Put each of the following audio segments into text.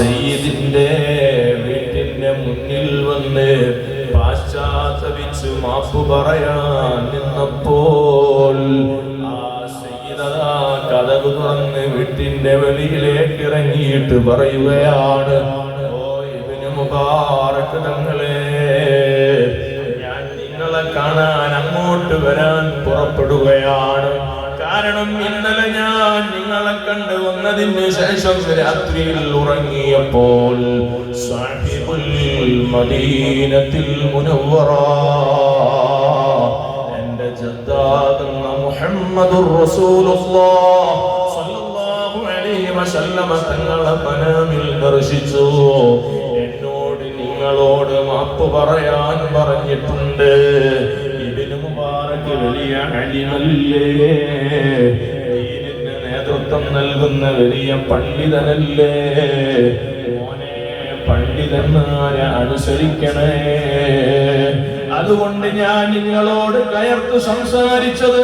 സയ്യിദിന്റെ വീട്ടിന്റെ മുന്നിൽ വന്ന് പാശ്ചാത്തപിച്ച് മാപ്പ് പറയാൻ നിന്നപ്പോൾ ആ തുറന്ന് വീട്ടിന്റെ വെളിയിലേക്ക് ഇറങ്ങിയിട്ട് പറയുകയാണ് ഓ തങ്ങളെ ഞാൻ നിങ്ങളെ കാണാൻ അങ്ങോട്ട് വരാൻ പുറപ്പെടുകയാണ്. കാരണം ഇന്നലെ കണ്ടു വന്നതിന് ശേഷം രാത്രിയിൽ ഉറങ്ങിയപ്പോൾ സാഹിബുൽ മദീനത്തിൽ മുനവ്വറ. എന്റെ ജദ്ദാകുന്ന മുഹമ്മദുർ റസൂലുള്ളാഹ് സ്വല്ലല്ലാഹു അലൈഹി വസല്ലമ തങ്ങളെ മനമിൽ ദർശിച്ചു. എന്നോട് നിങ്ങളോട് മാപ്പ് പറയാൻ പറഞ്ഞിട്ടുണ്ട്. ഇബ്നു മുബാറക് വലിയ അലിമല്ലേ ദീനിന് നേതൃത്വം നൽകുന്ന വലിയ പണ്ഡിതനല്ലേ? മോനെ പണ്ഡിതന്മാരെ അനുസരിക്കണേ. അതുകൊണ്ട് ഞാൻ നിങ്ങളോട് കയർത്ത് സംസാരിച്ചത്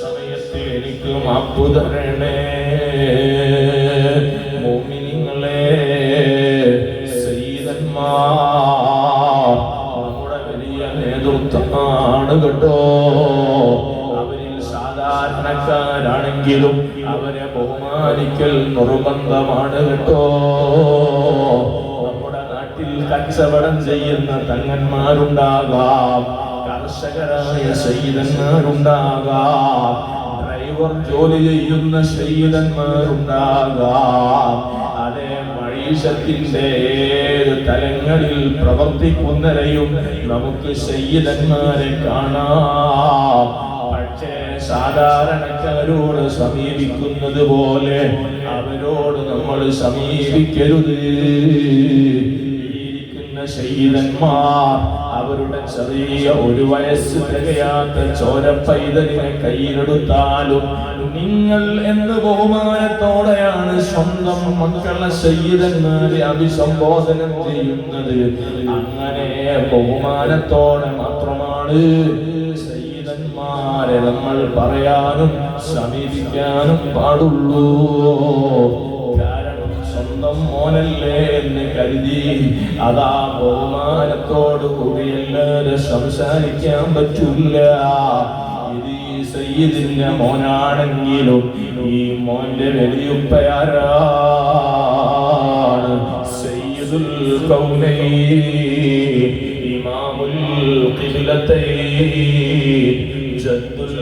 സമയത്ത് എനിക്ക് മാപ്പു തരണേ. മോമിനിങ്ങളെ നമ്മുടെ വലിയ നേതൃത്വമാണ് കേട്ടോ. സാധാരണക്കാരാണെങ്കിലും അവരെ ബഹുമാനിക്കൽ നിർബന്ധമാണ് കേട്ടോ. നമ്മുടെ നാട്ടിൽ കച്ചവടം ചെയ്യുന്ന തങ്ങന്മാരുണ്ടാകാം കർഷകരായ ശൈതന്മാരുണ്ടാകാം ഡ്രൈവർ ജോലി ചെയ്യുന്ന ശൈതന്മാരുണ്ടാകാം. അതേ മഴീഷത്തിന്റെ ഏത് തലങ്ങളിൽ പ്രവർത്തിക്കുന്നവരെയും നമുക്ക് സയ്യിദന്മാരെ കാണാം. സാധാരണക്കാരോട് സമീപിക്കുന്നത് പോലെ അവരോട് നമ്മൾ സമീപിക്കരുത്. ശൈലന്മാർ അവരുടെ ചെറിയ ഒരു വയസ്സ് തികയാത്ത ചോര പൈതലിനെ കയ്യിലെടുത്താലും നിങ്ങൾ എന്ന് ബഹുമാനത്തോടെയാണ് സ്വന്തം മക്കളെ ശൈലന്മാരെ അഭിസംബോധന ചെയ്യുന്നത്. അങ്ങനെ ബഹുമാനത്തോടെ മാത്രമാണ് സയ്യിദന്മാരെ നമ്മൾ പറയാനും സമീപിക്കാനും പാടുള്ളൂ. കാരണം സ്വന്തം മോനല്ലേ എന്ന് കരുതി അതാ ബഹുമാനത്തോടു എല്ലാവരും സംസാരിക്കാൻ പറ്റില്ല. ഈ സയ്യിദിന്റെ മോനാണെങ്കിലും ഈ മോന്റെ വലിയുപ്പയാരാണ് സയ്യിദുൽ കൗനൈ ഇമാമുൽ ഖിബ്ലത്തൈൻ ജദ്ദുൽ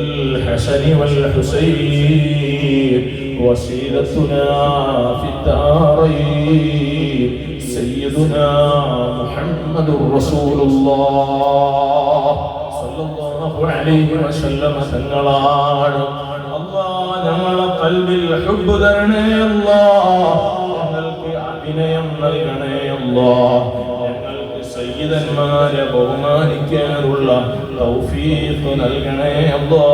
ഹസനി വൽ ഹുസൈൻ وسيلتنا في الدارين سيدنا محمد رسول الله صلى الله عليه وسلم തങ്ങളാണ് അല്ലാ ഞങ്ങളെ കൽബിൽ ഹുബ് തരണേ അല്ലാ ഞങ്ങൾക്ക് അഭിനയം നൽകണേ അല്ലാ ഞങ്ങൾക്ക് സയ്യിദന്മാരെ ബഹുമാനിക്കാനുള്ള തൗഫീഖ് നൽകണേ അല്ലാ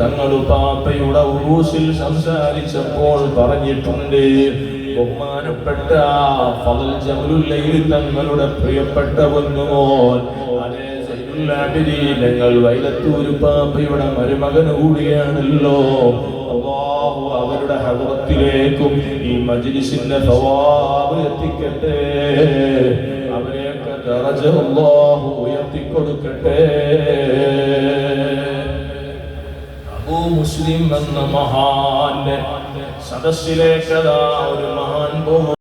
തങ്ങളു പാപ്പയുടെ ഉറൂസിൽ സംസാരിച്ചപ്പോൾ പറഞ്ഞിട്ടുണ്ട് ബഹുമാനപ്പെട്ട ഫضل ജമലുല്ലയിൽ തങ്ങളുടെ പ്രിയപ്പെട്ട ഞങ്ങൾ വൈലത്തൂര് പാപ്പയുടെ മരുമകൻ കൂടിയാണല്ലോ. അല്ലാഹു അവരുടെ ഹൃദയത്തിലേക്കും ഈ മജിലിസിന്റെ സവാബ് എത്തിക്കട്ടെ. അവരെയൊക്കെ ദറജ അല്ലാഹു ഉയർത്തിക്കൊടുക്കട്ടെ. മുസ്ലിം എന്ന മഹാന്റെ ഒരു മഹാൻ ഒരു